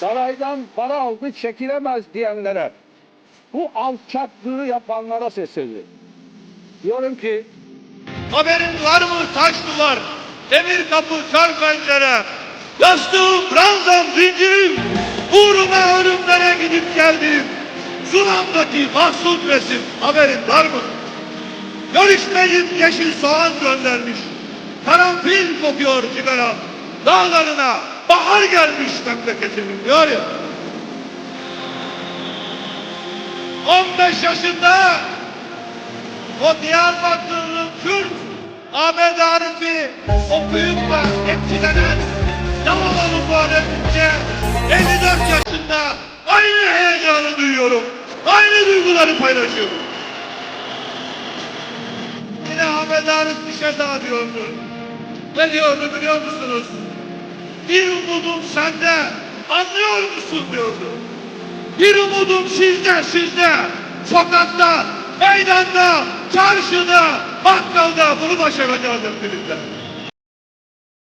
saraydan para aldı çekilemez diyenlere, bu alçaklığı yapanlara sesleniyorum. Diyorum ki Haberin var mı taş duvar, demir kapı, kar pencere, yastığım, ranzam, zincirim, uğruna ölümlere gidip geldim. Zulamdaki mahsul resim, haberin var mı? Görüşmeyip yeşil soğan göndermiş. Karanfil kokuyor sigara. Dağlarına bahar gelmiş memleketimin diyor ya. 15 yaşında o Diyarbakırlı Kürt Ahmet Arif'i okuyup da etkilenen Yalovalı Muharrem'ince 54 yaşında aynı heyecanı duyuyorum. Aynı duyguları paylaşıyorum. Yine Ahmet Arif bir şey daha diyordu. Ne diyordu biliyor musunuz? Bir umudum sende, anlıyor musun diyordu. Bir umudum sizde, sizde. Sokakta, meydanda, çarşıda, bakkalda bunu başaracağız hep birlikte.